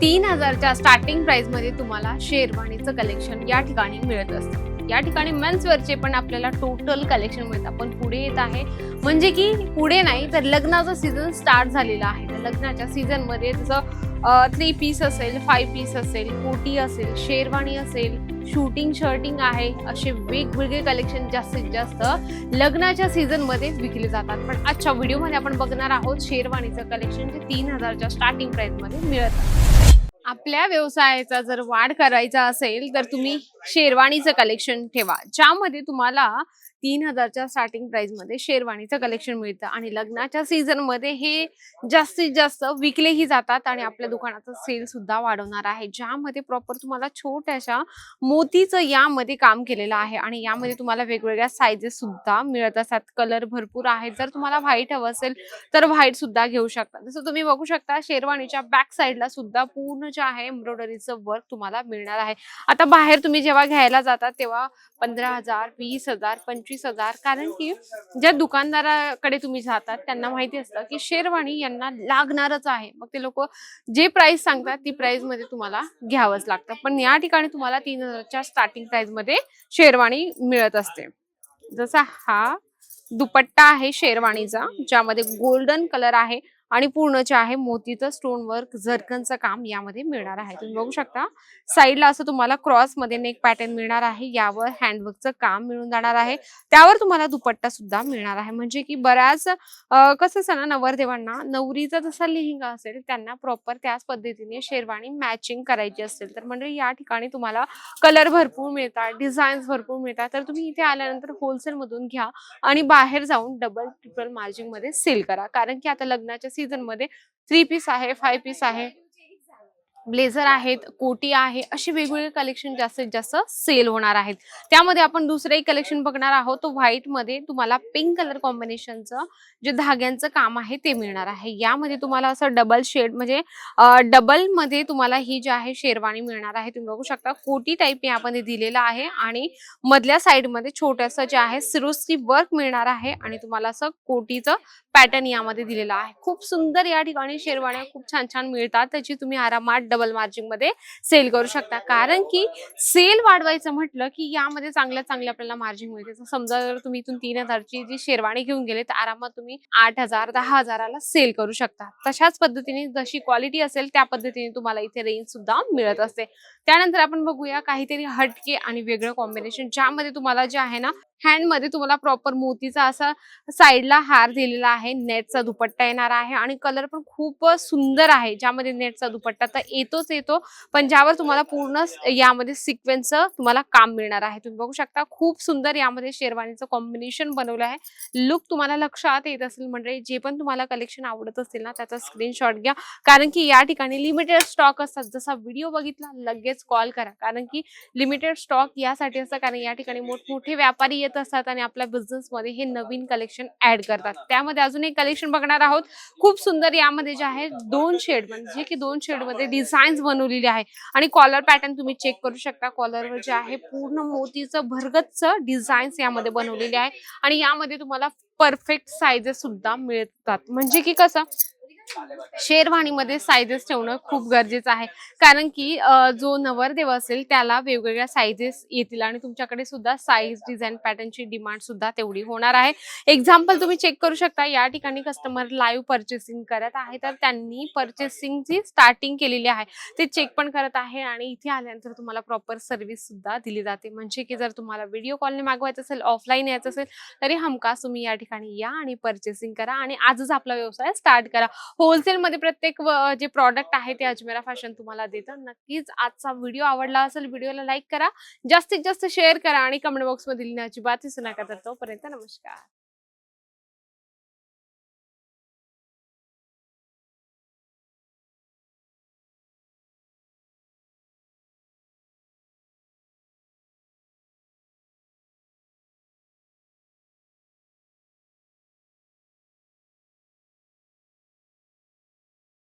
तीन हजारच्या स्टार्टिंग प्राइसमध्ये तुम्हाला शेरवानीचं कलेक्शन या ठिकाणी मिळत असतं. या ठिकाणी मेन्सवेअरचे पण आपल्याला टोटल कलेक्शन मिळतं पण पुढे येत आहे. म्हणजे की पुढे नाही तर लग्नाचा सीझन स्टार्ट झालेला आहे. लग्नाच्या सीझनमध्ये जसं थ्री पीस असेल फाईव्ह पीस असेल कोटी असेल शेरवाणी असेल शूटिंग शर्टिंग आहे असे वेगवेगळे कलेक्शन जास्तीत जास्त लग्नाच्या सीझनमध्ये विकले जातात. पण आजच्या व्हिडिओमध्ये आपण बघणार आहोत शेरवाणीचं कलेक्शन जे तीन हजारच्या स्टार्टिंग प्राईसमध्ये मिळत आहे. आपल्या व्यवसायाचा जर वाढ करायचा असेल तर तुम्ही शेरवाणीचं कलेक्शन ठेवा ज्यामध्ये तुम्हाला तीन हजारच्या स्टार्टिंग प्राइसमध्ये शेरवाणीचं कलेक्शन मिळतं आणि लग्नाच्या सीझनमध्ये हे जास्तीत जास्त विकलेही जातात आणि आपल्या दुकानाचं सेल सुद्धा वाढवणार आहे. ज्यामध्ये प्रॉपर तुम्हाला छोट्याशा मोतीचं यामध्ये काम केलेलं आहे आणि यामध्ये तुम्हाला वेगवेगळ्या साईजेस सुद्धा मिळत असतात. कलर भरपूर आहेत. जर तुम्हाला व्हाईट हवं असेल तर व्हाईट सुद्धा घेऊ शकता. जसं तुम्ही बघू शकता शेरवानीच्या बॅक साईडला सुद्धा पूर्ण जे आहे एम्ब्रॉयडरीचं वर्क तुम्हाला मिळणार आहे. आता बाहेर तुम्ही जेव्हा घ्यायला जातात तेव्हा पंधरा हजार वीस हजार पंचवीस हजार कारण की ज्या दुकानदाराकडे तुम्ही जातात त्यांना माहिती असतं की शेरवाणी यांना लागणारच आहे. मग ते लोक जे प्राइस सांगतात ती प्राइसमध्ये तुम्हाला घ्यावंच लागतं. पण या ठिकाणी तुम्हाला तीन हजारच्या स्टार्टिंग प्राइसमध्ये शेरवाणी मिळत असते. जसा हा दुपट्टा आहे शेरवाणीचा ज्यामध्ये गोल्डन कलर आहे आणि पूर्ण जे आहे मोतीचं स्टोन वर्क झरकनचं काम यामध्ये मिळणार आहे. तुम्ही बघू शकता साईडला असं तुम्हाला क्रॉसमध्ये नेक पॅटर्न मिळणार आहे. यावर हँडवर्कचं काम मिळून जाणार आहे. त्यावर तुम्हाला दुपट्टा सुद्धा मिळणार आहे. म्हणजे की बऱ्याच कसं असतं ना नवरदेवांना नवरीचा जसा लेहंगा असेल त्यांना प्रॉपर त्याच पद्धतीने शेरवाणी मॅचिंग करायची असेल. तर म्हणजे या ठिकाणी तुम्हाला कलर भरपूर मिळतात डिझाईन्स भरपूर मिळतात. तर तुम्ही इथे आल्यानंतर होलसेल मधून घ्या आणि बाहेर जाऊन डबल ट्रिपल मार्जिंगमध्ये सेल करा. कारण की आता लग्नाच्या सीझनमध्ये थ्री पीस आहे फाय पीस आहे. ब्लेझर आहेत कोटी आहे असे वेगवेगळे कलेक्शन जास्तीत जास्त सेल होणार आहेत. त्यामध्ये आपण दुसरंही कलेक्शन बघणार आहोत. तो व्हाईटमध्ये तुम्हाला पिंक कलर कॉम्बिनेशनचं जे धाग्यांचं काम आहे ते मिळणार आहे. यामध्ये तुम्हाला असं डबल शेड म्हणजे डबलमध्ये तुम्हाला ही जी आहे शेरवाणी मिळणार आहे. तुम्ही बघू शकता कोटी टाईप यामध्ये दिलेला आहे आणि मधल्या साइडमध्ये जे आहे सिरोस्की वर्क मिळणार आहे आणि तुम्हाला असं कोटीचं पॅटर्न यामध्ये दिलेलं आहे. खूप सुंदर या ठिकाणी शेरवाण्या खूप छान छान मिळतात. त्याची तुम्ही आरामात डबल मार्जिनमध्ये सेल करू शकता. कारण की सेल वाढवायचं म्हटलं की यामध्ये चांगल्या चांगल्या आपल्याला मार्जिन मिळते. समजा जर तुम्ही इथून तीन हजारची जी शेरवाणी घेऊन गेले तर आरामात तुम्ही आठ हजार दहा हजाराला सेल करू शकता. तशाच पद्धतीने जशी क्वालिटी असेल त्या पद्धतीने तुम्हाला इथे रेंज सुद्धा मिळत असते. त्यानंतर आपण बघूया काहीतरी हटके आणि वेगळं कॉम्बिनेशन ज्यामध्ये तुम्हाला जे आहे ना हँडमध्ये तुम्हाला प्रॉपर मोतीचा असा साईडला हार दिलेला आहे. नेटचा दुपट्टा येणार आहे आणि कलर पण खूप सुंदर आहे. ज्यामध्ये नेटचा दुपट्टा तर येतोच येतो पण ज्यावर तुम्हाला पूर्ण यामध्ये सिक्वेन्स तुम्हाला काम मिळणार आहे. तुम्ही बघू शकता खूप सुंदर यामध्ये शेरवानीचं कॉम्बिनेशन बनवलं आहे. लुक तुम्हाला लक्षात येत असेल म्हणजे जे पण तुम्हाला कलेक्शन आवडत असेल ना त्याचा स्क्रीनशॉट घ्या. कारण की या ठिकाणी लिमिटेड स्टॉक असतात. जसा व्हिडिओ बघितला लगेच कॉल करा. कारण की लिमिटेड स्टॉक यासाठी असतं कारण या ठिकाणी मोठमोठे व्यापारी येत असतात आणि आपल्या बिझनेस मध्ये हे नवीन कलेक्शन ऍड करतात. त्यामध्ये अजून एक कलेक्शन बघणार आहोत. खूप सुंदर यामध्ये जे आहे दोन शेड म्हणजे की दोन शेडमध्ये डिझाईन्स बनवलेली आहे. आणि कॉलर पॅटर्न तुम्ही चेक करू शकता. कॉलरवर जे आहे पूर्ण मोतीचं भरगतचं डिझाईन्स यामध्ये बनवलेले आहे. आणि यामध्ये तुम्हाला परफेक्ट साईजेस सुद्धा मिळतात. म्हणजे की कसं शेरवाणीमध्ये साईजेस ठेवणं खूप गरजेचं आहे. कारण की जो नवरदेव असेल त्याला वेगवेगळ्या साईजेस येतील आणि तुमच्याकडे सुद्धा साईज डिझाईन पॅटर्नची डिमांड सुद्धा तेवढी होणार आहे. एक्झाम्पल तुम्ही चेक करू शकता या ठिकाणी कस्टमर लाईव्ह पर्चेसिंग करत आहे. तर त्यांनी परचेसिंगची स्टार्टिंग केलेली आहे. ते चेक पण करत आहे आणि इथे आल्यानंतर तुम्हाला प्रॉपर सर्व्हिस सुद्धा दिली जाते. म्हणजे की जर तुम्हाला व्हिडिओ कॉलने मागवायचं असेल ऑफलाईन यायचं असेल तरी हमखास तुम्ही या ठिकाणी या आणि पर्चेसिंग करा आणि आजच आपला व्यवसाय स्टार्ट करा. होलसेल मध्ये प्रत्येक जे प्रॉडक्ट आहे ते अजमेरा फॅशन तुम्हाला देतं. नक्कीच आजचा व्हिडिओ आवडला असेल व्हिडिओला लाईक करा. जास्तीत जास्त शेअर करा आणि कमेंट बॉक्समध्ये लिहिण्याची बात विसरू नका तर तोपर्यंत नमस्कार.